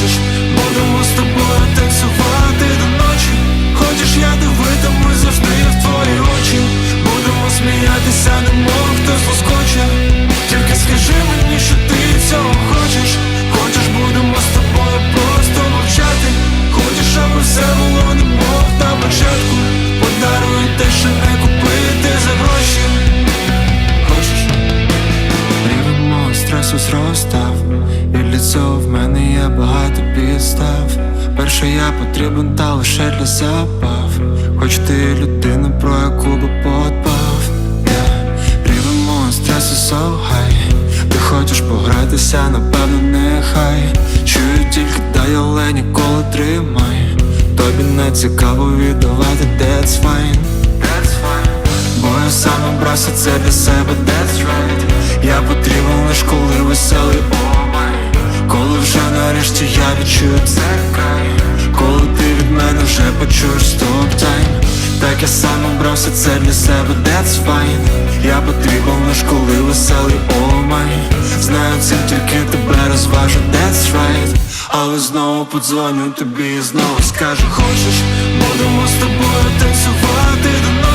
хочеш, будемо з тобою танцювати. зростав, і лицо в мене є багато підстав. Перше я потрібен, та лише для забав. Хоч ти людина, про яку би подбав yeah. Рівень мого стресу so high Ти хочеш погратися, напевно, нехай Чую тільки дай, але ніколи тримай Тобі не цікаво віддавати that's fine That's fine Бо я сам обрався це для себе, that's right нарешті я відчую це Коли ти від мене вже почуєш стоп тайм. Так я сам обрався це для себе, that's fine. Я потрібен лиш коли веселий, о май Знаю цим тільки тебе розважу, that's right. Але знову подзвоню тобі і знову скажу Хочеш, будемо з тобою танцювати до